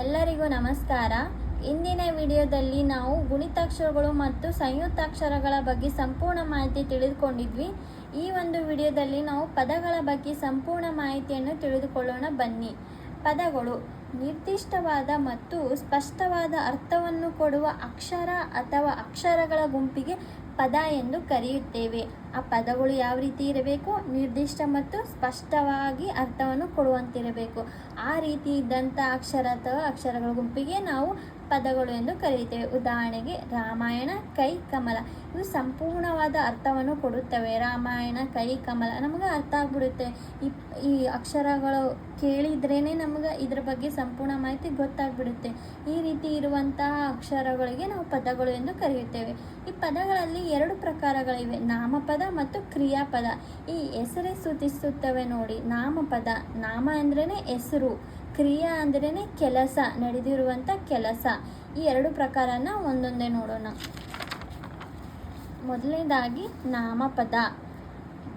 ಎಲ್ಲರಿಗೂ ನಮಸ್ಕಾರ. ಇಂದಿನ ವಿಡಿಯೋದಲ್ಲಿ ನಾವು ಗುಣಿತಾಕ್ಷರಗಳು ಮತ್ತು ಸಂಯುಕ್ತಾಕ್ಷರಗಳ ಬಗ್ಗೆ ಸಂಪೂರ್ಣ ಮಾಹಿತಿ ತಿಳಿದುಕೊಂಡಿದ್ವಿ. ಈ ಒಂದು ವಿಡಿಯೋದಲ್ಲಿ ನಾವು ಪದಗಳ ಬಗ್ಗೆ ಸಂಪೂರ್ಣ ಮಾಹಿತಿಯನ್ನು ತಿಳಿದುಕೊಳ್ಳೋಣ. ಬನ್ನಿ. ಪದಗಳು ನಿರ್ದಿಷ್ಟವಾದ ಮತ್ತು ಸ್ಪಷ್ಟವಾದ ಅರ್ಥವನ್ನು ಕೊಡುವ ಅಕ್ಷರ ಅಥವಾ ಅಕ್ಷರಗಳ ಗುಂಪಿಗೆ ಪದ ಎಂದು ಕರೆಯುತ್ತೇವೆ. ಆ ಪದಗಳು ಯಾವ ರೀತಿ ಇರಬೇಕು? ನಿರ್ದಿಷ್ಟ ಮತ್ತು ಸ್ಪಷ್ಟವಾಗಿ ಅರ್ಥವನ್ನು ಕೊಡುವಂತಿರಬೇಕು. ಆ ರೀತಿ ಇದ್ದಂಥ ಅಕ್ಷರ ಅಥವಾ ಅಕ್ಷರಗಳ ಗುಂಪಿಗೆ ನಾವು ಪದಗಳು ಎಂದು ಕರೆಯುತ್ತೇವೆ ಉದಾಹರಣೆಗೆ ರಾಮಾಯಣ, ಕೈ, ಕಮಲ. ಇವು ಸಂಪೂರ್ಣವಾದ ಅರ್ಥವನ್ನು ಕೊಡುತ್ತವೆ. ರಾಮಾಯಣ, ಕೈ, ಕಮಲ. ನಮಗೆ ಅರ್ಥ ಆಗ್ಬಿಡುತ್ತೆ. ಈ ಈ ಅಕ್ಷರಗಳು ಕೇಳಿದ್ರೇ ನಮಗೆ ಇದ್ರ ಬಗ್ಗೆ ಸಂಪೂರ್ಣ ಮಾಹಿತಿ ಗೊತ್ತಾಗ್ಬಿಡುತ್ತೆ. ಈ ರೀತಿ ಇರುವಂತಹ ಅಕ್ಷರಗಳಿಗೆ ನಾವು ಪದಗಳು ಎಂದು ಕರೆಯುತ್ತೇವೆ. ಈ ಪದಗಳಲ್ಲಿ ಎರಡು ಪ್ರಕಾರಗಳಿವೆ ನಾಮಪದ ಮತ್ತು ಕ್ರಿಯಾಪದ. ಈ ಹೆಸರೇ ಸೂಚಿಸುತ್ತವೆ ನೋಡಿ. ನಾಮಪದ, ನಾಮ ಅಂದ್ರೇ ಹೆಸರು, ಕ್ರಿಯಾ ಅಂದ್ರೇ ಕೆಲಸ, ನಡೆದಿರುವಂಥ ಕೆಲಸ. ಈ ಎರಡು ಪ್ರಕಾರನ ಒಂದೊಂದೇ ನೋಡೋಣ. ಮೊದಲನೇದಾಗಿ ನಾಮಪದ.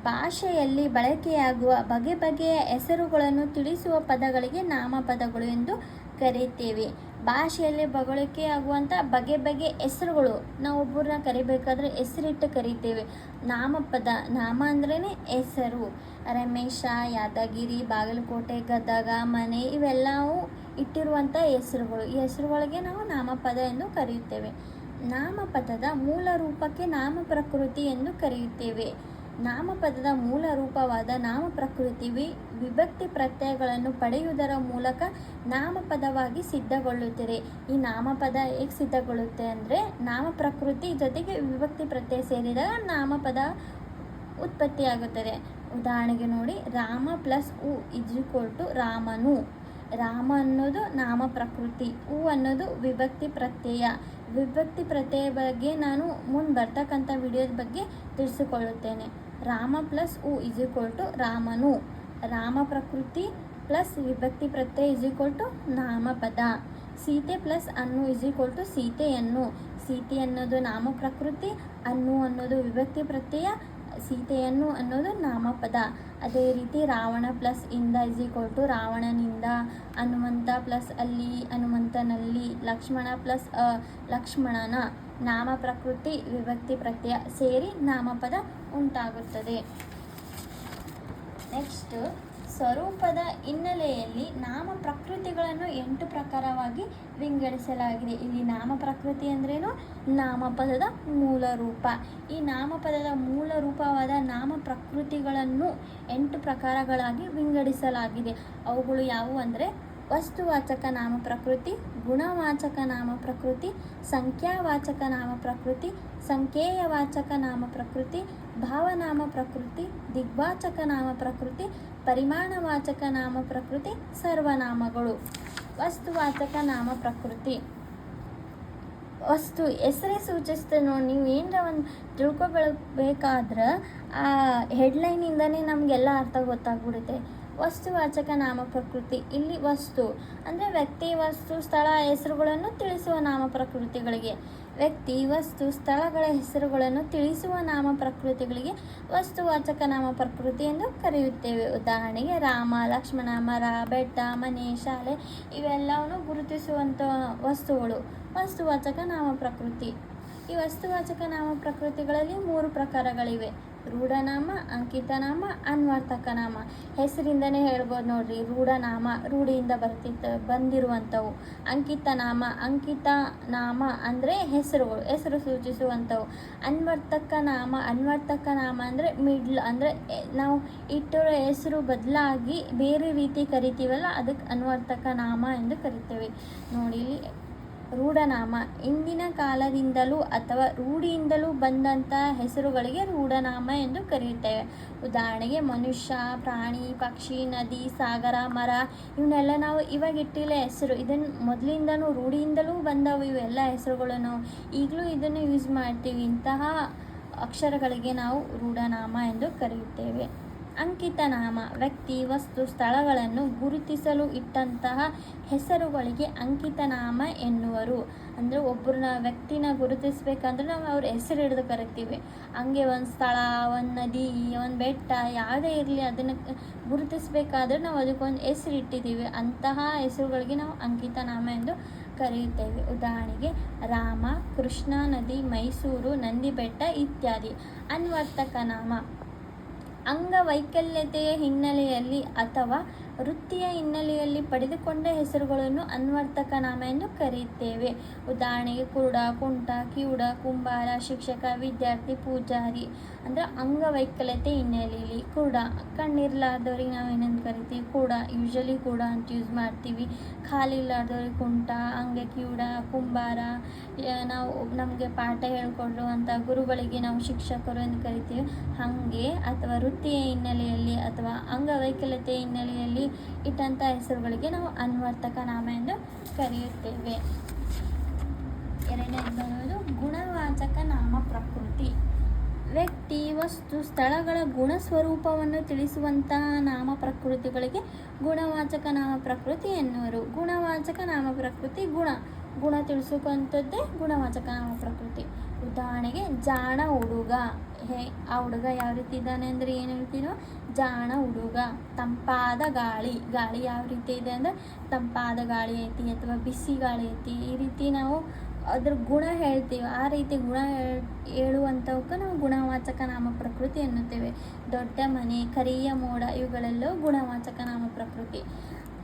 ಭಾಷೆಯಲ್ಲಿ ಬಳಕೆಯಾಗುವ ಬಗೆ ಬಗೆಯ ಹೆಸರುಗಳನ್ನು ತಿಳಿಸುವ ಪದಗಳಿಗೆ ನಾಮಪದಗಳು ಎಂದು ಕರೆಯುತ್ತೇವೆ. ಭಾಷೆಯಲ್ಲಿ ಬಳಕೆಯಾಗುವಂಥ ಬಗೆ ಬಗೆ ಹೆಸರುಗಳು ನಾವು ಒಬ್ಬರನ್ನ ಕರಿಬೇಕಾದ್ರೆ ಹೆಸರಿಟ್ಟು ಕರಿತೇವೆ. ನಾಮಪದ, ನಾಮ ಅಂದ್ರೇ ಹೆಸರು. ರಮೇಶ, ಯಾದಗಿರಿ, ಬಾಗಲಕೋಟೆ, ಗದಗ, ಮನೆ ಇವೆಲ್ಲವೂ ಇಟ್ಟಿರುವಂಥ ಹೆಸರುಗಳು. ಈ ಹೆಸರುಗಳಿಗೆ ನಾವು ನಾಮಪದ ಎಂದು ಕರೆಯುತ್ತೇವೆ. ನಾಮಪದದ ಮೂಲ ರೂಪಕ್ಕೆ ನಾಮ ಪ್ರಕೃತಿ ಎಂದು ಕರೆಯುತ್ತೇವೆ. ನಾಮಪದದ ಮೂಲ ರೂಪವಾದ ನಾಮ ಪ್ರಕೃತಿ ವಿ ವಿಭಕ್ತಿ ಪ್ರತ್ಯಯಗಳನ್ನು ಪಡೆಯುವುದರ ಮೂಲಕ ನಾಮಪದವಾಗಿ ಸಿದ್ಧಗೊಳ್ಳುತ್ತದೆ. ಈ ನಾಮಪದ ಹೇಗೆ ಸಿದ್ಧಗೊಳ್ಳುತ್ತೆ ಅಂದರೆ ನಾಮ ಪ್ರಕೃತಿ ಜೊತೆಗೆ ವಿಭಕ್ತಿ ಪ್ರತ್ಯಯ ಸೇರಿದಾಗ ನಾಮಪದ ಉತ್ಪತ್ತಿಯಾಗುತ್ತದೆ. ಉದಾಹರಣೆಗೆ ನೋಡಿ, ರಾಮ ಪ್ಲಸ್ ಉ ಇಸ್ ರಾಮನು. ರಾಮ ಅನ್ನೋದು ನಾಮ ಪ್ರಕೃತಿ ಉ ಅನ್ನೋದು ವಿಭಕ್ತಿ ಪ್ರತ್ಯಯ. ವಿಭಕ್ತಿ ಪ್ರತ್ಯಯ ಬಗ್ಗೆ ನಾನು ಮುಂದೆ ಬರ್ತಕ್ಕಂಥ ವಿಡಿಯೋದ ಬಗ್ಗೆ ತಿಳಿಸಿಕೊಳ್ಳುತ್ತೇನೆ. ರಾಮ ಪ್ಲಸ್ ಉ ಇಸ್ ಈಕ್ವಲ್ ಟು ರಾಮನು. ರಾಮ ಪ್ರಕೃತಿ ಪ್ಲಸ್ ವಿಭಕ್ತಿ ಪ್ರತ್ಯಯ ಇಸ್ ಈಕ್ವಲ್ ಟು ನಾಮಪದ. ಸೀತೆ ಪ್ಲಸ್ ಅನ್ನು ಇಸ್ ಈಕ್ವಲ್ ಟು ಸೀತೆಯನ್ನು. ಸೀತೆ ಅನ್ನೋದು ನಾಮ ಪ್ರಕೃತಿ, ಅನ್ನು ಅನ್ನೋದು ವಿಭಕ್ತಿ ಪ್ರತ್ಯಯ, ಸೀತೆಯನ್ನು ಅನ್ನೋದು ನಾಮಪದ. ಅದೇ ರೀತಿ ರಾವಣ ಪ್ಲಸ್ ಇಂದ ಇಸ್ ಈಕ್ವಲ್ ಟು ರಾವಣನಿಂದ. ಹನುಮಂತ ಪ್ಲಸ್ ಅಲ್ಲಿ, ಹನುಮಂತನಲ್ಲಿ, ಲಕ್ಷ್ಮಣ ಪ್ಲಸ್ ಲಕ್ಷ್ಮಣನ. ನಾಮ ಪ್ರಕೃತಿ ವಿಭಕ್ತಿ ಪ್ರತ್ಯಯ ಸೇರಿ ನಾಮಪದ ಉಂಟಾಗುತ್ತದೆ. ನೆಕ್ಸ್ಟ್ ಸ್ವರೂಪದ ಹಿನ್ನೆಲೆಯಲ್ಲಿ ನಾಮ ಪ್ರಕೃತಿಗಳನ್ನು ಎಂಟು ಪ್ರಕಾರವಾಗಿ ವಿಂಗಡಿಸಲಾಗಿದೆ. ಇಲ್ಲಿ ನಾಮ ಪ್ರಕೃತಿ ಅಂದ್ರೇನು? ನಾಮಪದದ ಮೂಲ ರೂಪ. ಈ ನಾಮಪದದ ಮೂಲ ರೂಪವಾದ ನಾಮ ಪ್ರಕೃತಿಗಳನ್ನು ಎಂಟು ಪ್ರಕಾರಗಳಾಗಿ ವಿಂಗಡಿಸಲಾಗಿದೆ. ಅವುಗಳು ಯಾವುವು ಅಂದರೆ? ವಸ್ತುವಾಚಕ ನಾಮ ಪ್ರಕೃತಿ ಗುಣವಾಚಕ ನಾಮ ಪ್ರಕೃತಿ ಸಂಖ್ಯಾವಾಚಕ ನಾಮ ಪ್ರಕೃತಿ ಸಂಖ್ಯೇಯವಾಚಕ ನಾಮ ಪ್ರಕೃತಿ ಭಾವನಾಮ ಪ್ರಕೃತಿ ದಿಗ್ವಾಚಕ ನಾಮ ಪ್ರಕೃತಿ ಪರಿಮಾಣವಾಚಕ ನಾಮ ಪ್ರಕೃತಿ ಸರ್ವನಾಮಗಳು. ವಸ್ತುವಾಚಕ ನಾಮ ಪ್ರಕೃತಿ ವಸ್ತು ಹೆಸರೇ ಸೂಚಿಸ್ತದೆ ನೋಡಿ ನೀವು ಏನರ ಒಂದು ತಿಳ್ಕೊಬೇಕಾದ್ರೆ ಆ ಹೆಡ್ಲೈನಿಂದನೇ ನಮಗೆಲ್ಲ ಅರ್ಥ ಗೊತ್ತಾಗ್ಬಿಡುತ್ತೆ. ವಸ್ತುವಾಚಕ ನಾಮ ಪ್ರಕೃತಿ. ಇಲ್ಲಿ ವಸ್ತು, ಅಂದರೆ ವ್ಯಕ್ತಿ, ವಸ್ತು, ಸ್ಥಳ, ಹೆಸರುಗಳನ್ನು ತಿಳಿಸುವ ನಾಮ ಪ್ರಕೃತಿಗಳಿಗೆ. ವ್ಯಕ್ತಿ, ವಸ್ತು, ಸ್ಥಳಗಳ ಹೆಸರುಗಳನ್ನು ತಿಳಿಸುವ ನಾಮ ಪ್ರಕೃತಿಗಳಿಗೆ ವಸ್ತುವಾಚಕ ನಾಮ ಪ್ರಕೃತಿ ಎಂದು ಕರೆಯುತ್ತೇವೆ. ಉದಾಹರಣೆಗೆ ರಾಮ ಲಕ್ಷ್ಮಣ ಮರ ಬೆಟ್ಟ, ಮನೆ, ಶಾಲೆ, ಇವೆಲ್ಲವನ್ನು ಗುರುತಿಸುವಂಥ ವಸ್ತುಗಳು. ವಸ್ತುವಾಚಕ ನಾಮ ಪ್ರಕೃತಿ. ಈ ವಸ್ತುವಾಚಕ ನಾಮ ಪ್ರಕೃತಿಗಳಲ್ಲಿ ಮೂರು ಪ್ರಕಾರಗಳಿವೆ. ರೂಢನಾಮ, ಅಂಕಿತನಾಮ ಅನ್ವರ್ಥಕ ನಾಮ ಹೆಸರಿಂದನೇ ಹೇಳ್ಬೋದು ನೋಡ್ರಿ, ರೂಢನಾಮ, ರೂಢಿಯಿಂದ ಬರ್ತಿತ್ತು ಬಂದಿರುವಂಥವು. ಅಂಕಿತ ನಾಮ ಅಂಕಿತ ನಾಮ ಅಂದರೆ ಹೆಸರುಗಳು ಹೆಸರು ಸೂಚಿಸುವಂಥವು. ಅನ್ವರ್ತಕ ನಾಮ ಅನ್ವರ್ತಕ ನಾಮ ಅಂದರೆ ಮಿಡ್ಲ್, ಅಂದರೆ ನಾವು ಇಟ್ಟಿರೋ ಹೆಸರು ಬದಲಾಗಿ ಬೇರೆ ರೀತಿ ಕರಿತೀವಲ್ಲ, ಅದಕ್ಕೆ ಅನ್ವರ್ತಕ ನಾಮ ಎಂದು ಕರಿತೇವೆ. ನೋಡಿ ರೂಢನಾಮ. ಇಂದಿನ ಕಾಲದಿಂದಲೂ ಅಥವಾ ರೂಢಿಯಿಂದಲೂ ಬಂದಂಥ ಹೆಸರುಗಳಿಗೆ ರೂಢನಾಮ ಎಂದು ಕರೆಯುತ್ತೇವೆ. ಉದಾಹರಣೆಗೆ ಮನುಷ್ಯ, ಪ್ರಾಣಿ, ಪಕ್ಷಿ, ನದಿ, ಸಾಗರ, ಮರ, ಇವನ್ನೆಲ್ಲ ನಾವು ಇವಾಗ ಇಟ್ಟಿಲ್ಲ ಹೆಸರು. ಇದನ್ನು ಮೊದಲಿಂದನೂ ರೂಢಿಯಿಂದಲೂ ಬಂದವು ಇವೆಲ್ಲ ಹೆಸರುಗಳು ನಾವು ಈಗಲೂ ಇದನ್ನು ಯೂಸ್ ಮಾಡ್ತೀವಿ. ಇಂತಹ ಅಕ್ಷರಗಳಿಗೆ ನಾವು ರೂಢನಾಮ ಎಂದು ಕರೆಯುತ್ತೇವೆ. ಅಂಕಿತ ನಾಮ ವ್ಯಕ್ತಿ, ವಸ್ತು, ಸ್ಥಳಗಳನ್ನು ಗುರುತಿಸಲು ಇಟ್ಟಂತಹ ಹೆಸರುಗಳಿಗೆ ಅಂಕಿತ ನಾಮ ಎನ್ನುವರು. ಅಂದರೆ ಒಬ್ಬರನ್ನ ವ್ಯಕ್ತಿನ ಗುರುತಿಸಬೇಕಂದ್ರೆ ನಾವು ಅವ್ರ ಹೆಸರು ಹಿಡಿದು ಕರಿತೀವಿ. ಹಂಗೆ ಒಂದು ಸ್ಥಳ, ಒಂದು ನದಿ, ಒಂದು ಬೆಟ್ಟ ಯಾವುದೇ ಇರಲಿ ಅದನ್ನು ಗುರುತಿಸಬೇಕಾದ್ರೆ ನಾವು ಅದಕ್ಕೊಂದು ಹೆಸರು ಇಟ್ಟಿದ್ದೀವಿ. ಅಂತಹ ಹೆಸರುಗಳಿಗೆ ನಾವು ಅಂಕಿತ ನಾಮ ಎಂದು ಕರೆಯುತ್ತೇವೆ. ಉದಾಹರಣೆಗೆ, ರಾಮ, ಕೃಷ್ಣಾ, ನದಿ, ಮೈಸೂರು ನಂದಿ ಬೆಟ್ಟ ಇತ್ಯಾದಿ. ಅನ್ವರ್ತಕ ನಾಮ ಅಂಗವೈಕಲ್ಯತೆಯ ಹಿನ್ನೆಲೆಯಲ್ಲಿ ಅಥವಾ ವೃತ್ತಿಯ ಹಿನ್ನೆಲೆಯಲ್ಲಿ ಪಡೆದುಕೊಂಡ ಹೆಸರುಗಳನ್ನು ಅನ್ವರ್ಥಕ ನಾಮ ಎಂದು ಕರೆಯುತ್ತೇವೆ. ಉದಾಹರಣೆಗೆ ಕುರುಡ, ಕುಂಟ, ಕಿವುಡ, ಕುಂಬಾರ, ಶಿಕ್ಷಕ, ವಿದ್ಯಾರ್ಥಿ, ಪೂಜಾರಿ ಅಂದರೆ ಅಂಗವೈಕಲ್ಯತೆ ಹಿನ್ನೆಲೆಯಲ್ಲಿ. ಕುರುಡ, ಕಣ್ಣಿರ್ಲಾರ್ದವ್ರಿಗೆ ನಾವು ಏನಂತ ಕರಿತೀವಿ? ಕೂಡ ಯೂಶಲಿ ಕೂಡ ಅಂತ ಯೂಸ್ ಮಾಡ್ತೀವಿ. ಖಾಲಿ ಇಲ್ಲಾರ್ದವ್ರಿಗೆ ಕುಂಟ ಹಂಗೆ ಕಿವುಡ, ಕುಂಬಾರ ನಾವು ನಮಗೆ ಪಾಠ ಹೇಳ್ಕೊಡುವಂಥ ಗುರುಗಳಿಗೆ ನಾವು ಶಿಕ್ಷಕರು ಎಂದು ಕರಿತೀವಿ. ಹಾಗೆ ಅಥವಾ ವೃತ್ತಿಯ ಹಿನ್ನೆಲೆಯಲ್ಲಿ ಅಥವಾ ಅಂಗವೈಕಲ್ಯತೆ ಹಿನ್ನೆಲೆಯಲ್ಲಿ ಇಟ್ಟಂಥ ಹೆಸರುಗಳಿಗೆ ನಾವು ಅನ್ವರ್ತಕ ನಾಮ ಎಂದು ಕರೆಯುತ್ತೇವೆ. ಎರಡನೇ ಬರುವುದು ಗುಣವಾಚಕ ನಾಮ ಪ್ರಕೃತಿ. ವ್ಯಕ್ತಿ, ವಸ್ತು, ಸ್ಥಳಗಳ ಗುಣ ಸ್ವರೂಪವನ್ನು ತಿಳಿಸುವಂತಹ ನಾಮ ಪ್ರಕೃತಿಗಳಿಗೆ ಗುಣವಾಚಕ ನಾಮ ಪ್ರಕೃತಿ ಎನ್ನುವರು. ಗುಣವಾಚಕ ನಾಮ ಪ್ರಕೃತಿ ಗುಣ. ಗುಣ ತಿಳಿಸುವಂಥದ್ದೇ ಗುಣವಾಚಕ ನಾಮ ಪ್ರಕೃತಿ. ಉದಾಹರಣೆಗೆ ಜಾಣ ಹುಡುಗ. ಹೇ, ಆ ಹುಡುಗ ಯಾವ ರೀತಿ ಇದ್ದಾನೆ ಅಂದರೆ ಏನು ಹೇಳ್ತೀರೋ ಜಾಣ ಹುಡುಗ. ತಂಪಾದ ಗಾಳಿ. ಗಾಳಿ ಯಾವ ರೀತಿ ಇದೆ ಅಂದರೆ ತಂಪಾದ ಗಾಳಿ ಐತಿ ಅಥವಾ ಬಿಸಿ ಗಾಳಿ ಐತಿ. ಈ ರೀತಿ ನಾವು ಅದ್ರ ಗುಣ ಹೇಳ್ತೀವಿ. ಆ ರೀತಿ ಗುಣ ಹೇಳ್ ಹೇಳುವಂಥವಕ್ಕೆ ನಾವು ಗುಣವಾಚಕ ನಾಮ ಪ್ರಕೃತಿ ಎನ್ನುತ್ತೇವೆ. ದೊಡ್ಡ ಮನೆ, ಕರಿಯ ಮೋಡ ಇವುಗಳೆಲ್ಲವೂ ಗುಣವಾಚಕ ನಾಮ ಪ್ರಕೃತಿ.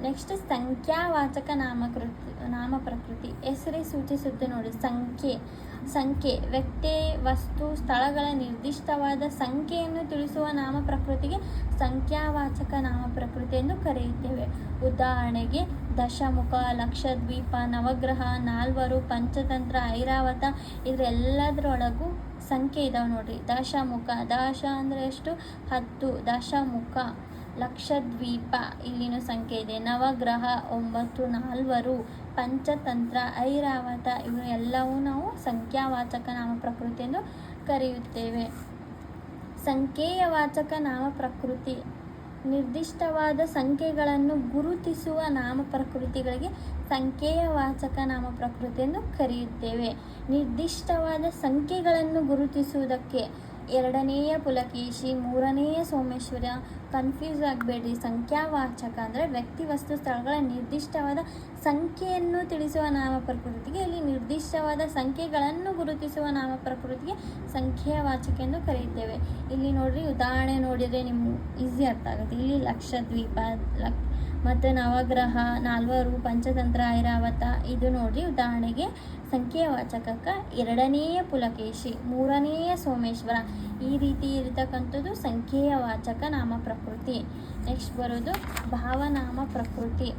ನೆಕ್ಸ್ಟ್ ಸಂಖ್ಯಾವಾಚಕ ನಾಮಕೃತಿ ನಾಮ ಪ್ರಕೃತಿ ಹೆಸರೇ ಸೂಚಿಸುತ್ತೆ ನೋಡಿ. ಸಂಖ್ಯೆ ಸಂಖ್ಯೆ. ವ್ಯಕ್ತಿ, ವಸ್ತು, ಸ್ಥಳಗಳ ನಿರ್ದಿಷ್ಟವಾದ ಸಂಖ್ಯೆಯನ್ನು ತಿಳಿಸುವ ನಾಮ ಪ್ರಕೃತಿಗೆ ಸಂಖ್ಯಾವಾಚಕ ನಾಮ ಪ್ರಕೃತಿ ಎಂದು ಕರೆಯುತ್ತೇವೆ. ಉದಾಹರಣೆಗೆ, ದಶಮುಖ, ಲಕ್ಷದ್ವೀಪ, ನವಗ್ರಹ, ನಾಲ್ವರು, ಪಂಚತಂತ್ರ, ಐರಾವತ ಇದರೆಲ್ಲದರೊಳಗೂ ಸಂಖ್ಯೆ ಇದಾವೆ ನೋಡ್ರಿ. ದಶಮುಖ, ದಶ ಅಂದರೆ ಎಷ್ಟು? ಹತ್ತು. ದಶಮುಖ. ಲಕ್ಷದ್ವೀಪ. ಇಲ್ಲಿನ ಸಂಖ್ಯೆ ಇದೆ. ನವಗ್ರಹ ಒಂಬತ್ತು, ನಾಲ್ವರು, ಪಂಚತಂತ್ರ, ಐರಾವತ ಇವು ಎಲ್ಲವೂ ನಾವು ಸಂಖ್ಯಾವಾಚಕ ನಾಮ ಪ್ರಕೃತಿ ಎಂದು ಕರೆಯುತ್ತೇವೆ. ಸಂಖ್ಯೇಯವಾಚಕ ನಾಮ ಪ್ರಕೃತಿ ನಿರ್ದಿಷ್ಟವಾದ ಸಂಖ್ಯೆಗಳನ್ನು ಗುರುತಿಸುವ ನಾಮ ಪ್ರಕೃತಿಗಳಿಗೆ ಸಂಖ್ಯೇಯವಾಚಕ ನಾಮ ಪ್ರಕೃತಿ ಎಂದು ಕರೆಯುತ್ತೇವೆ. ನಿರ್ದಿಷ್ಟವಾದ ಸಂಖ್ಯೆಗಳನ್ನು ಗುರುತಿಸುವುದಕ್ಕೆ ಎರಡನೆಯ ಪುಲಕೇಶಿ, ಮೂರನೆಯ ಸೋಮೇಶ್ವರ ಕನ್ಫ್ಯೂಸ್ ಆಗಬೇಡ್ರಿ. ಸಂಖ್ಯಾವಾಚಕ ಅಂದರೆ ವ್ಯಕ್ತಿ ವಸ್ತು ಸ್ಥಳಗಳ ನಿರ್ದಿಷ್ಟವಾದ ಸಂಖ್ಯೆಯನ್ನು ತಿಳಿಸುವ ನಾಮ ಪ್ರಕೃತಿಗೆ, ಇಲ್ಲಿ ನಿರ್ದಿಷ್ಟವಾದ ಸಂಖ್ಯೆಗಳನ್ನು ಗುರುತಿಸುವ ನಾಮ ಪ್ರಕೃತಿಗೆ ಸಂಖ್ಯಾವಾಚಕ ಎಂದು ಕರೆಯುತ್ತೇವೆ. ಇಲ್ಲಿ ನೋಡ್ರಿ, ಉದಾಹರಣೆ ನೋಡಿದರೆ ನಿಮ್ಗೆ ಈಸಿ ಅರ್ಥ ಆಗುತ್ತೆ. ಇಲ್ಲಿ ಲಕ್ಷದ್ವೀಪ, ಲಕ್ ಮತ್ತು ನವಗ್ರಹ, ನಾಲ್ವರು, ಪಂಚತಂತ್ರ, ಐರಾವತ, ಇದು ನೋಡ್ರಿ ಉದಾಹರಣೆಗೆ. ಸಂಖ್ಯಾವಾಚಕಕ್ಕೆ ಎರಡನೆಯ ಪುಲಕೇಶಿ ಮೂರನೆಯ ಸೋಮೇಶ್ವರ. ಈ ರೀತಿ ಇರತಕ್ಕಂಥದ್ದು ಸಂಖ್ಯೆಯ ವಾಚಕ ನಾಮ ಪ್ರಕೃತಿ. ನೆಕ್ಸ್ಟ್ ಬರೋದು ಭಾವನಾಮ ಪ್ರಕೃತಿ.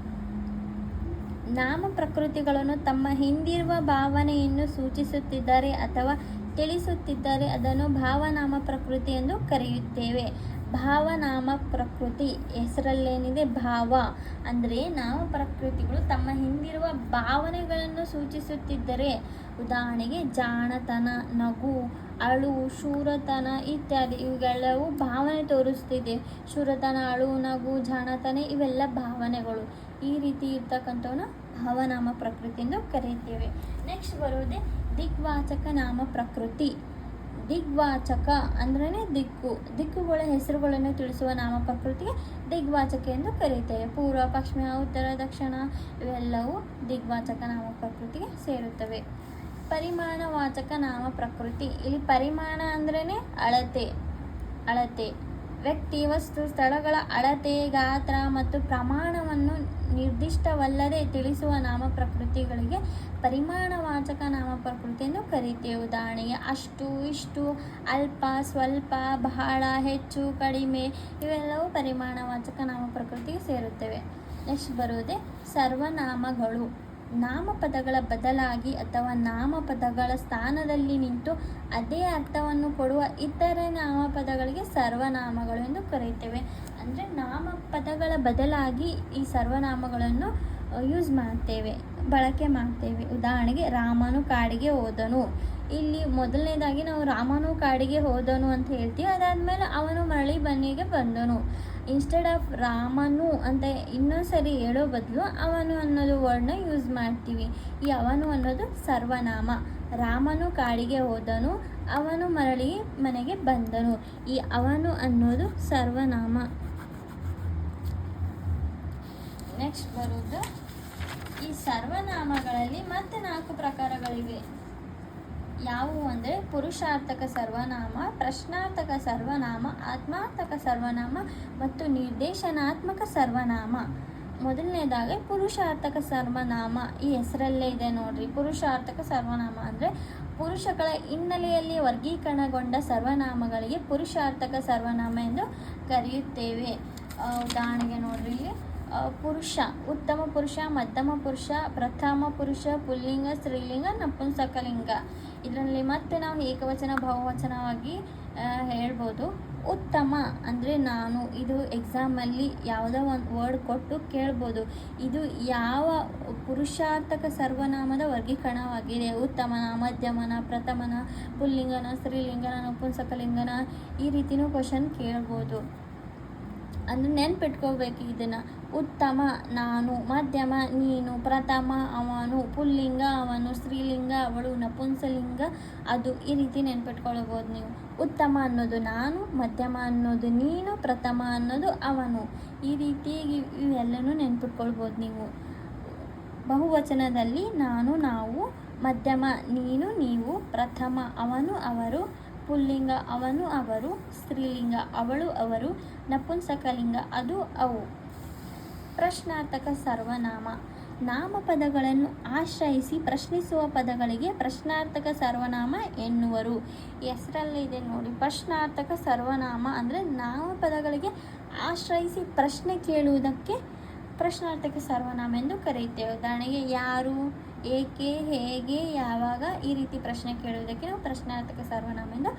ನಾಮ ಪ್ರಕೃತಿಗಳನ್ನು ತಮ್ಮ ಹಿಂದಿರುವ ಭಾವನೆಯನ್ನು ಸೂಚಿಸುತ್ತಿದ್ದಾರೆ ಅಥವಾ ತಿಳಿಸುತ್ತಿದ್ದಾರೆ. ಅದನ್ನು ಭಾವನಾಮ ಪ್ರಕೃತಿ ಎಂದು ಕರೆಯುತ್ತೇವೆ. ಭಾವನಾಮ ಪ್ರಕೃತಿ ಹೆಸರಲ್ಲೇನಿದೆ? ಭಾವ. ಅಂದರೆ ನಾಮ ಪ್ರಕೃತಿಗಳು ತಮ್ಮ ಹಿಂದಿರುವ ಭಾವನೆಗಳನ್ನು ಸೂಚಿಸುತ್ತಿದ್ದರೆ, ಉದಾಹರಣೆಗೆ ಜಾಣತನ, ನಗು, ಅಳು, ಶೂರತನ ಇತ್ಯಾದಿ ಇವುಗಳೆಲ್ಲವೂ ಭಾವನೆ ತೋರಿಸ್ತಿದೆ ಶೂರತನ, ಅಳು, ನಗು, ಜಾಣತನ ಇವೆಲ್ಲ ಭಾವನೆಗಳು. ಈ ರೀತಿ ಇರ್ತಕ್ಕಂಥವನ್ನ ಭಾವನಾಮ ಪ್ರಕೃತಿ ಎಂದು ಕರೆಯುತ್ತೇವೆ. ನೆಕ್ಸ್ಟ್ ಬರೋದೇ ದಿಗ್ವಾಚಕ ನಾಮ ಪ್ರಕೃತಿ ದಿಗ್ವಾಚಕ ಅಂದ್ರೇ ದಿಕ್ಕು. ದಿಕ್ಕುಗಳ ಹೆಸರುಗಳನ್ನು ತಿಳಿಸುವ ನಾಮ ಪ್ರಕೃತಿಗೆ ದಿಗ್ವಾಚಕ ಎಂದು ಕರೆಯುತ್ತೇವೆ ಪೂರ್ವ, ಪಶ್ಚಿಮ, ಉತ್ತರ, ದಕ್ಷಿಣ ಇವೆಲ್ಲವೂ ದಿಗ್ವಾಚಕ ನಾಮ ಪ್ರಕೃತಿಗೆ ಸೇರುತ್ತವೆ. ಪರಿಮಾಣವಾಚಕ ನಾಮ ಪ್ರಕೃತಿ. ಇಲ್ಲಿ ಪರಿಮಾಣ ಅಂದ್ರೇ ಅಳತೆ ಅಳತೆ. ವ್ಯಕ್ತಿ ವಸ್ತು ಸ್ಥಳಗಳ ಅಳತೆ, ಗಾತ್ರ ಮತ್ತು ಪ್ರಮಾಣವನ್ನು ನಿರ್ದಿಷ್ಟವಲ್ಲದೆ ತಿಳಿಸುವ ನಾಮ ಪ್ರಕೃತಿಗಳಿಗೆ ಪರಿಮಾಣವಾಚಕ ನಾಮ ಪ್ರಕೃತಿಯನ್ನು ಕರಿತೇವೆ. ಉದಾಹರಣೆಗೆ ಅಷ್ಟು, ಇಷ್ಟು, ಅಲ್ಪ, ಸ್ವಲ್ಪ, ಬಹಳ, ಹೆಚ್ಚು, ಕಡಿಮೆ ಇವೆಲ್ಲವೂ ಪರಿಮಾಣವಾಚಕ ನಾಮ ಪ್ರಕೃತಿಗೆ ಸೇರುತ್ತವೆ. ನೆಕ್ಸ್ಟ್ ಬರುವುದೇ ಸರ್ವನಾಮಗಳು. ನಾಮಪದಗಳ ಬದಲಾಗಿ ಅಥವಾ ನಾಮಪದಗಳ ಸ್ಥಾನದಲ್ಲಿ ನಿಂತು ಅದೇ ಅರ್ಥವನ್ನು ಕೊಡುವ ಇತರೆ ನಾಮಪದಗಳಿಗೆ ಸರ್ವನಾಮಗಳು ಎಂದು ಕರೆಯುತ್ತೇವೆ. ಅಂದರೆ ನಾಮಪದಗಳ ಬದಲಾಗಿ ಈ ಸರ್ವನಾಮಗಳನ್ನು ಯೂಸ್ ಮಾಡ್ತೇವೆ, ಬಳಕೆ ಮಾಡ್ತೇವೆ. ಉದಾಹರಣೆಗೆ ರಾಮನು ಕಾಡಿಗೆ ಹೋದನು. ಇಲ್ಲಿ ಮೊದಲನೇದಾಗಿ ನಾವು ರಾಮನು ಕಾಡಿಗೆ ಹೋದನು ಅಂತ ಹೇಳ್ತೀವಿ. ಅದಾದಮೇಲೆ ಅವನು ಮರಳಿ ಬನ್ನಿಗೆ ಬಂದನು. ಇನ್ಸ್ಟೆಡ್ ಆಫ್ ರಾಮನು ಅಂತ ಇನ್ನೊಂದು ಸರಿ ಹೇಳೋ ಬದಲು ಅವನು ಅನ್ನೋದು ವರ್ಡ್ನ ಯೂಸ್ ಮಾಡ್ತೀವಿ. ಈ ಅವನು ಅನ್ನೋದು ಸರ್ವನಾಮ. ರಾಮನು ಕಾಡಿಗೆ ಹೋದನು, ಅವನು ಮರಳಿ ಮನೆಗೆ ಬಂದನು. ಈ ಅವನು ಅನ್ನೋದು ಸರ್ವನಾಮ. ನೆಕ್ಸ್ಟ್ ಬರೋದು ಈ ಸರ್ವನಾಮಗಳಲ್ಲಿ ಮತ್ತೆ ನಾಲ್ಕು ಪ್ರಕಾರಗಳಿವೆ. ಯಾವುವು ಅಂದರೆ ಪುರುಷಾರ್ಥಕ ಸರ್ವನಾಮ, ಪ್ರಶ್ನಾರ್ಥಕ ಸರ್ವನಾಮ, ಆತ್ಮಾರ್ಥಕ ಸರ್ವನಾಮ ಮತ್ತು ನಿರ್ದೇಶನಾತ್ಮಕ ಸರ್ವನಾಮ. ಮೊದಲನೇದಾಗಿ ಪುರುಷಾರ್ಥಕ ಸರ್ವನಾಮ. ಈ ಹೆಸರಲ್ಲೇ ಇದೆ ನೋಡ್ರಿ. ಪುರುಷಾರ್ಥಕ ಸರ್ವನಾಮ ಅಂದರೆ ಪುರುಷಗಳ ಹಿನ್ನೆಲೆಯಲ್ಲಿ ವರ್ಗೀಕರಣಗೊಂಡ ಸರ್ವನಾಮಗಳಿಗೆ ಪುರುಷಾರ್ಥಕ ಸರ್ವನಾಮ ಎಂದು ಕರೆಯುತ್ತೇವೆ. ಉದಾಹರಣೆಗೆ ನೋಡ್ರಿ ಪುರುಷ, ಉತ್ತಮ ಪುರುಷ, ಮಧ್ಯಮ ಪುರುಷ, ಪ್ರಥಮ ಪುರುಷ, ಪುಲ್ಲಿಂಗ, ಸ್ತ್ರೀಲಿಂಗ, ನಪುಂಸಕಲಿಂಗ. ಇದರಲ್ಲಿ ಮತ್ತೆ ನಾವು ಏಕವಚನ, ಬಹುವಚನವಾಗಿ ಹೇಳ್ಬೋದು. ಉತ್ತಮ ಅಂದರೆ ನಾನು. ಇದು ಎಕ್ಸಾಮಲ್ಲಿ ಯಾವುದೋ ಒಂದು ವರ್ಡ್ ಕೊಟ್ಟು ಕೇಳ್ಬೋದು. ಇದು ಯಾವ ಪುರುಷಾರ್ಥಕ ಸರ್ವನಾಮದ ವರ್ಗೀಕರಣವಾಗಿದೆ? ಉತ್ತಮನ ಮಧ್ಯಮನ, ಪ್ರಥಮನ, ಪುಲ್ಲಿಂಗನ, ಸ್ತ್ರೀಲಿಂಗನ, ನಪುಂಸಕಲಿಂಗನ ಈ ರೀತಿಯೂ ಕ್ವಶನ್ ಕೇಳ್ಬೋದು. ಅಂದರೆ ನೆನ್ಪಿಟ್ಕೋಬೇಕು ಇದನ್ನು. ಉತ್ತಮ, ನಾನು, ಮಧ್ಯಮ, ನೀನು, ಪ್ರಥಮ, ಅವನು, ಪುಲ್ಲಿಂಗ, ಅವನು, ಸ್ತ್ರೀಲಿಂಗ, ಅವಳು, ನಪುಂಸಲಿಂಗ, ಅದು ಈ ರೀತಿ ನೆನ್ಪಿಟ್ಕೊಳ್ಬೋದು ನೀವು. ಉತ್ತಮ ಅನ್ನೋದು ನಾನು, ಮಧ್ಯಮ ಅನ್ನೋದು ನೀನು, ಪ್ರಥಮ ಅನ್ನೋದು ಅವನು. ಈ ರೀತಿ ಇವ್- ಇವೆಲ್ಲನೂ ನೆನ್ಪಿಟ್ಕೊಳ್ಬೋದು ನೀವು. ಬಹುವಚನದಲ್ಲಿ ನಾನು, ನಾವು, ಮಧ್ಯಮ, ನೀನು, ನೀವು, ಪ್ರಥಮ, ಅವನು, ಅವರು ಪುಲ್ಲಿಂಗ ಅವನು ಅವರು, ಸ್ತ್ರೀಲಿಂಗ ಅವಳು ಅವರು, ನಪುಂಸಕಲಿಂಗ ಅದು ಅವು. ಪ್ರಶ್ನಾರ್ಥಕ ಸರ್ವನಾಮ. ನಾಮಪದಗಳನ್ನು ಆಶ್ರಯಿಸಿ ಪ್ರಶ್ನಿಸುವ ಪದಗಳಿಗೆ ಪ್ರಶ್ನಾರ್ಥಕ ಸರ್ವನಾಮ ಎನ್ನುವರು. ಹೆಸರಲ್ಲಿದೆ ನೋಡಿ, ಪ್ರಶ್ನಾರ್ಥಕ ಸರ್ವನಾಮ ಅಂದರೆ ನಾಮಪದಗಳಿಗೆ ಆಶ್ರಯಿಸಿ ಪ್ರಶ್ನೆ ಕೇಳುವುದಕ್ಕೆ ಪ್ರಶ್ನಾರ್ಥಕ ಸರ್ವನಾಮ ಎಂದು ಕರೆಯುತ್ತೇವೆ. ಉದಾಹರಣೆಗೆ, ಯಾರು, ಏಕೆ, ಹೇಗೆ, ಯಾವಾಗ ಈ ರೀತಿ ಪ್ರಶ್ನೆ ಕೇಳುವುದಕ್ಕೆ ನಾವು ಪ್ರಶ್ನಾರ್ಥಕ ಸರ್ವನಾಮ ಎಂದು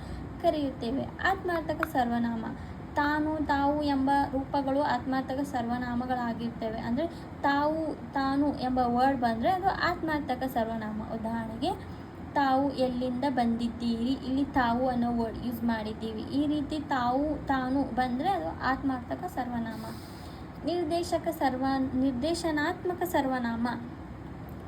ಕರೆಯುತ್ತೇವೆ. ಆತ್ಮಾರ್ಥಕ ಸರ್ವನಾಮ. ತಾನು, ತಾವು ಎಂಬ ರೂಪಗಳು ಆತ್ಮಾರ್ಥಕ ಸರ್ವನಾಮಗಳಾಗಿರ್ತವೆ. ಅಂದರೆ, ತಾವು, ತಾನು ಎಂಬ ವರ್ಡ್ ಬಂದರೆ ಅದು ಆತ್ಮಾರ್ಥಕ ಸರ್ವನಾಮ. ಉದಾಹರಣೆಗೆ, ತಾವು ಎಲ್ಲಿಂದ ಬಂದಿದ್ದೀರಿ? ಇಲ್ಲಿ ತಾವು ಅನ್ನೋ ವರ್ಡ್ ಯೂಸ್ ಮಾಡಿದ್ದೀವಿ. ಈ ರೀತಿ ತಾವು, ತಾನು ಬಂದರೆ ಅದು ಆತ್ಮಾರ್ಥಕ ಸರ್ವನಾಮ. ನಿರ್ದೇಶಕ ಸರ್ವ, ನಿರ್ದೇಶನಾತ್ಮಕ ಸರ್ವನಾಮ.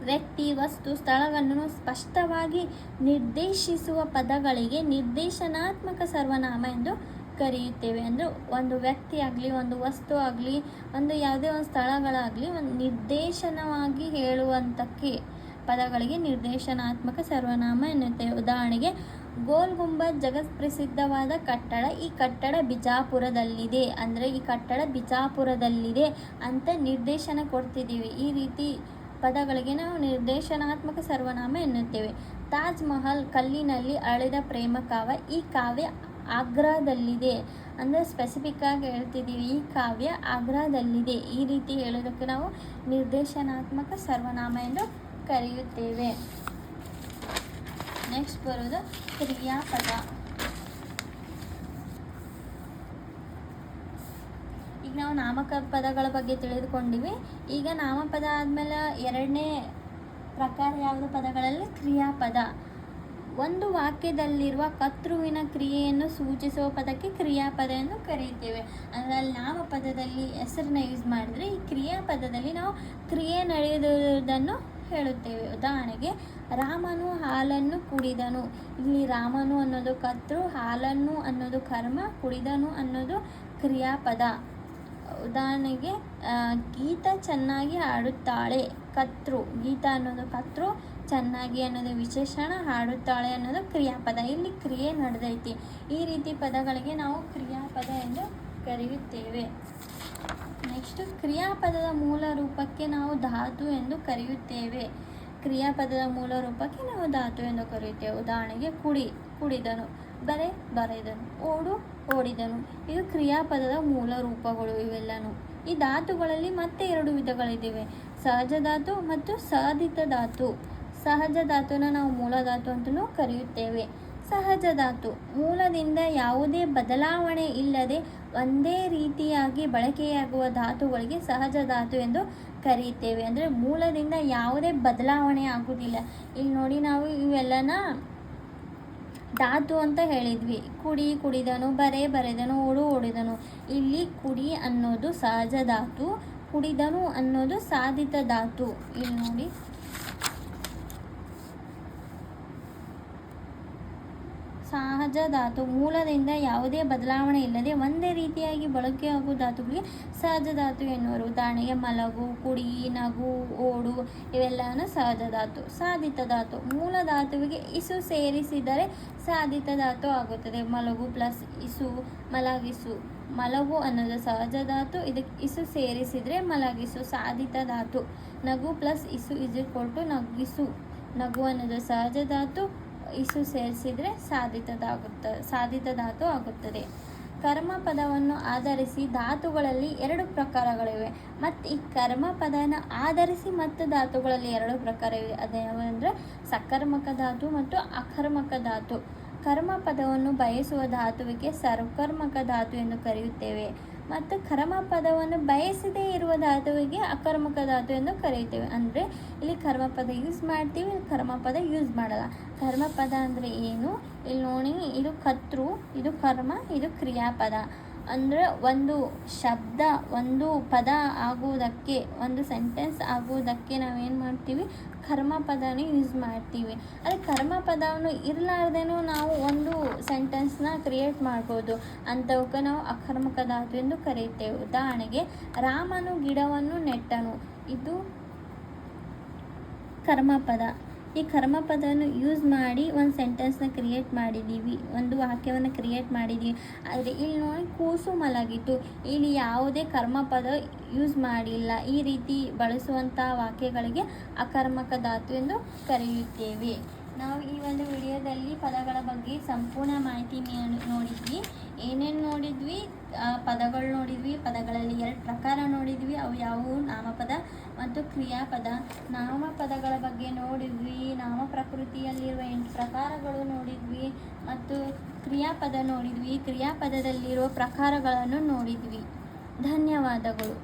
ವ್ಯಕ್ತಿ, ವಸ್ತು, ಸ್ಥಳವನ್ನು ಸ್ಪಷ್ಟವಾಗಿ ನಿರ್ದೇಶಿಸುವ ಪದಗಳಿಗೆ ನಿರ್ದೇಶನಾತ್ಮಕ ಸರ್ವನಾಮ ಎಂದು ಕರೆಯುತ್ತೇವೆ. ಅಂದರೆ ಒಂದು ವ್ಯಕ್ತಿ ಆಗಲಿ, ಒಂದು ವಸ್ತು ಆಗಲಿ, ಒಂದು ಯಾವುದೇ ಒಂದು ಸ್ಥಳಗಳಾಗಲಿ ಒಂದು ನಿರ್ದೇಶನವಾಗಿ ಹೇಳುವಂಥಕ್ಕೆ ಪದಗಳಿಗೆ ನಿರ್ದೇಶನಾತ್ಮಕ ಸರ್ವನಾಮ ಎನ್ನುತ್ತೇವೆ. ಉದಾಹರಣೆಗೆ ಗೋಲ್ ಗುಂಬಜ್ ಜಗತ್ ಪ್ರಸಿದ್ಧವಾದ ಕಟ್ಟಡ ಈ ಕಟ್ಟಡ ಬಿಜಾಪುರದಲ್ಲಿದೆ. ಅಂದರೆ ಈ ಕಟ್ಟಡ ಬಿಜಾಪುರದಲ್ಲಿದೆ ಅಂತ ನಿರ್ದೇಶನ ಕೊಡ್ತಿದ್ದೀವಿ. ಈ ರೀತಿ ಪದಗಳಿಗೆ ನಾವು ನಿರ್ದೇಶನಾತ್ಮಕ ಸರ್ವನಾಮ ಎನ್ನುತ್ತೇವೆ. ತಾಜ್ ಮಹಲ್ ಕಲ್ಲಿನಲ್ಲಿ ಅಳೆದ ಪ್ರೇಮ ಕಾವ್ಯ, ಈ ಕಾವ್ಯ ಆಗ್ರಾದಲ್ಲಿದೆ. ಅಂದರೆ ಸ್ಪೆಸಿಫಿಕ್ ಆಗಿ ಹೇಳ್ತಿದ್ದೀವಿ, ಈ ಕಾವ್ಯ ಆಗ್ರಾದಲ್ಲಿದೆ. ಈ ರೀತಿ ಹೇಳೋದಕ್ಕೆ ನಾವು ನಿರ್ದೇಶನಾತ್ಮಕ ಸರ್ವನಾಮ ಎಂದು ಕರೆಯುತ್ತೇವೆ. ನೆಕ್ಸ್ಟ್ ಬರೋದು ಕ್ರಿಯಾಪದ ಈಗ ನಾವು ನಾಮಕ ಪದಗಳ ಬಗ್ಗೆ ತಿಳಿದುಕೊಂಡಿವಿ. ಈಗ ನಾಮಪದ ಆದಮೇಲೆ ಎರಡನೇ ಪ್ರಕಾರ ಯಾವುದು ಪದಗಳಲ್ಲಿ? ಕ್ರಿಯಾಪದ. ಒಂದು ವಾಕ್ಯದಲ್ಲಿರುವ ಕರ್ತೃವಿನ ಕ್ರಿಯೆಯನ್ನು ಸೂಚಿಸುವ ಪದಕ್ಕೆ ಕ್ರಿಯಾಪದ ಎಂದು ಕರೆಯುತ್ತೇವೆ ಅಂದರೆ ಅಲ್ಲಿ ನಾಮಪದದಲ್ಲಿ ಹೆಸರನ್ನ ಯೂಸ್ ಮಾಡಿದರೆ ಈ ಕ್ರಿಯಾಪದದಲ್ಲಿ ನಾವು ಕ್ರಿಯೆ ನಡೆಯುವುದನ್ನು ಹೇಳುತ್ತೇವೆ. ಉದಾಹರಣೆಗೆ, ರಾಮನು ಹಾಲನ್ನು ಕುಡಿದನು. ಇಲ್ಲಿ ರಾಮನು ಅನ್ನೋದು ಕರ್ತೃ, ಹಾಲನ್ನು ಅನ್ನೋದು ಕರ್ಮ, ಕುಡಿದನು ಅನ್ನೋದು ಕ್ರಿಯಾಪದ. ಉದಾಹರಣೆಗೆ ಗೀತ ಚೆನ್ನಾಗಿ ಹಾಡುತ್ತಾಳೆ, ಕರ್ತೃ. ಗೀತ ಅನ್ನೋದು ಕರ್ತೃ, ಚೆನ್ನಾಗಿ ಅನ್ನೋದು ವಿಶೇಷಣ, ಹಾಡುತ್ತಾಳೆ ಅನ್ನೋದು ಕ್ರಿಯಾಪದ. ಇಲ್ಲಿ ಕ್ರಿಯೆ ನಡೆದೈತಿ. ಈ ರೀತಿ ಪದಗಳಿಗೆ ನಾವು ಕ್ರಿಯಾಪದ ಎಂದು ಕರೆಯುತ್ತೇವೆ. ನೆಕ್ಸ್ಟ್ ಕ್ರಿಯಾಪದದ ಮೂಲ ರೂಪಕ್ಕೆ ನಾವು ಧಾತು ಎಂದು ಕರೆಯುತ್ತೇವೆ. ಕ್ರಿಯಾಪದದ ಮೂಲ ರೂಪಕ್ಕೆ ನಾವು ಧಾತು ಎಂದು ಕರೆಯುತ್ತೇವೆ. ಉದಾಹರಣೆಗೆ ಕುಡಿ, ಕುಡಿದನು, ಬರೆ, ಬರೆದನು, ಓಡು, ಓಡಿದನು. ಇದು ಕ್ರಿಯಾಪದದ ಮೂಲ ರೂಪಗಳು ಇವೆಲ್ಲನೂ. ಈ ಧಾತುಗಳಲ್ಲಿ ಮತ್ತೆ ಎರಡು ವಿಧಗಳಿವೆ ಸಹಜ ಧಾತು ಮತ್ತು ಸಾಧಿತ ಧಾತು. ಸಹಜ ಧಾತುನ ನಾವು ಮೂಲ ಧಾತು ಅಂತಲೂ ಕರೆಯುತ್ತೇವೆ. ಸಹಜ ಧಾತು. ಮೂಲದಿಂದ ಯಾವುದೇ ಬದಲಾವಣೆ ಇಲ್ಲದೆ ಒಂದೇ ರೀತಿಯಾಗಿ ಬಳಕೆಯಾಗುವ ಧಾತುಗಳಿಗೆ ಸಹಜ ಧಾತು ಎಂದು ಕರೆಯುತ್ತೇವೆ. ಅಂದರೆ ಮೂಲದಿಂದ ಯಾವುದೇ ಬದಲಾವಣೆ ಆಗುವುದಿಲ್ಲ. ಇಲ್ಲಿ ನೋಡಿ ನಾವು ಇವೆಲ್ಲನ ಧಾತು ಅಂತ ಹೇಳಿದ್ವಿ. ಕುಡಿ ಕುಡಿದನು, ಬರೆ ಬರೆದನು, ಓಡು ಓಡಿದನು. ಇಲ್ಲಿ ಕುಡಿ ಅನ್ನೋದು ಸಹಜ ಧಾತು, ಕುಡಿದನು ಅನ್ನೋದು ಸಾಧಿತ ಧಾತು. ಇಲ್ಲಿ ನೋಡಿ. ಸಹಜ ಧಾತು ಮೂಲದಿಂದ ಯಾವುದೇ ಬದಲಾವಣೆ ಇಲ್ಲದೆ ಒಂದೇ ರೀತಿಯಾಗಿ ಬಳಕೆಯಾಗುವ ಧಾತುಗಳಿಗೆ ಸಹಜ ಧಾತು ಎನ್ನುವರು. ಉದಾಹರಣೆಗೆ ಮಲಗು, ಕುಡಿ, ನಗು, ಓಡು ಇವೆಲ್ಲವೂ ಸಹಜ ಧಾತು ಸಾಧಿತ ಧಾತು. ಮೂಲ ಧಾತುವಿಗೆ ಇಸು ಸೇರಿಸಿದರೆ ಸಾಧಿತ ಧಾತು ಆಗುತ್ತದೆ. ಮಲಗು ಪ್ಲಸ್ ಇಸು, ಮಲಗಿಸು. ಮಲಗು ಅನ್ನೋದು ಸಹಜ ಧಾತು. ಇದಕ್ಕೆ ಇಸು ಸೇರಿಸಿದರೆ ಮಲಗಿಸು, ಸಾಧಿತ ಧಾತು. ನಗು ಪ್ಲಸ್ ಇಸು ಇಸ್ ಕೊಟ್ಟು ಟು ನಗಿಸು. ನಗು ಅನ್ನೋದು ಸಹಜ ಧಾತು. ಇಸು ಸೇರಿಸಿದರೆ ಸಾಧಿತದಾಗುತ್ತ ಸಾಧಿತ ಧಾತು ಆಗುತ್ತದೆ. ಕರ್ಮ ಪದವನ್ನು ಆಧರಿಸಿ ಧಾತುಗಳಲ್ಲಿ ಎರಡು ಪ್ರಕಾರಗಳಿವೆ. ಮತ್ತು ಈ ಕರ್ಮ ಪದನ ಆಧರಿಸಿ ಮತ್ತು ಧಾತುಗಳಲ್ಲಿ ಎರಡು ಪ್ರಕಾರವಿವೆ. ಅದೇನೆಂದರೆ ಸಕರ್ಮಕ ಧಾತು ಮತ್ತು ಅಕರ್ಮಕ ಧಾತು. ಕರ್ಮ ಪದವನ್ನು ಬಯಸುವ ಧಾತುವಿಗೆ ಸರ್ವಕರ್ಮಕ ಧಾತು ಎಂದು ಕರೆಯುತ್ತೇವೆ. ಮತ್ತು ಕರ್ಮ ಪದವನ್ನು ಬಯಸದೇ ಇರುವ ಧಾತುವಿಗೆ ಅಕರ್ಮಕ ಧಾತು ಎಂದು ಕರೆಯುತ್ತೇವೆ. ಅಂದರೆ ಇಲ್ಲಿ ಕರ್ಮ ಪದ ಯೂಸ್ ಮಾಡ್ತೀವಿ, ಇಲ್ಲಿ ಕರ್ಮ ಪದ ಯೂಸ್ ಮಾಡಲ್ಲ. ಕರ್ಮ ಪದ ಅಂದರೆ ಏನು? ಇಲ್ಲಿ ನೋಡಿ, ಇದು ಕರ್ತೃ, ಇದು ಕರ್ಮ, ಇದು ಕ್ರಿಯಾಪದ. ಅಂದರೆ ಒಂದು ಶಬ್ದ, ಒಂದು ಪದ ಆಗುವುದಕ್ಕೆ, ಒಂದು ಸೆಂಟೆನ್ಸ್ ಆಗುವುದಕ್ಕೆ ನಾವೇನು ಮಾಡ್ತೀವಿ? ಕರ್ಮ ಪದನ ಯೂಸ್ ಮಾಡ್ತೀವಿ. ಅದೇ ಕರ್ಮ ಪದವನ್ನು ಇರಲಾರ್ದೇನೂ ನಾವು ಒಂದು ಸೆಂಟೆನ್ಸ್ನ ಕ್ರಿಯೇಟ್ ಮಾಡ್ಬೋದು. ಅಂಥವಕ್ಕೆ ನಾವು ಅಕರ್ಮಕ ಧಾತು ಎಂದು ಕರೆಯುತ್ತೇವೆ ಉದಾಹರಣೆಗೆ, ರಾಮನು ಗಿಡವನ್ನು ನೆಟ್ಟನು. ಇದು ಕರ್ಮಪದ ಈ ಕರ್ಮಪದವನ್ನು ಯೂಸ್ ಮಾಡಿ ಒಂದು ಸೆಂಟೆನ್ಸ್ನ ಕ್ರಿಯೇಟ್ ಮಾಡಿದ್ದೀವಿ ಒಂದು ವಾಕ್ಯವನ್ನು ಕ್ರಿಯೇಟ್ ಮಾಡಿದ್ದೀವಿ ಆದರೆ ಇಲ್ಲಿ ನೋಡಿ ಕೂಸು ಮಲಗಿತ್ತು ಇಲ್ಲಿ ಯಾವುದೇ ಕರ್ಮಪದ ಯೂಸ್ ಮಾಡಿಲ್ಲ. ಈ ರೀತಿ ಬಳಸುವಂಥ ವಾಕ್ಯಗಳಿಗೆ ಅಕರ್ಮಕ ಧಾತು ಎಂದು ಕರೆಯುತ್ತೇವೆ. ನಾವು ಈ ಒಂದು ವಿಡಿಯೋದಲ್ಲಿ ಪದಗಳ ಬಗ್ಗೆ ಸಂಪೂರ್ಣ ಮಾಹಿತಿ ನೋಡಿದ್ವಿ. ಏನೇನು ನೋಡಿದ್ವಿ? ಪದಗಳು ನೋಡಿದ್ವಿ. ಪದಗಳಲ್ಲಿ ಎರಡು ಪ್ರಕಾರ ನೋಡಿದ್ವಿ. ಅವು ಯಾವುವು? ನಾಮಪದ ಮತ್ತು ಕ್ರಿಯಾಪದ. ನಾಮಪದಗಳ ಬಗ್ಗೆ ನೋಡಿದ್ವಿ. ನಾಮ ಪ್ರಕೃತಿಯಲ್ಲಿರುವ ಎಂಟು ಪ್ರಕಾರಗಳು ನೋಡಿದ್ವಿ ಮತ್ತು ಕ್ರಿಯಾಪದ ನೋಡಿದ್ವಿ. ಕ್ರಿಯಾಪದದಲ್ಲಿರುವ ಪ್ರಕಾರಗಳನ್ನು ನೋಡಿದ್ವಿ. ಧನ್ಯವಾದಗಳು.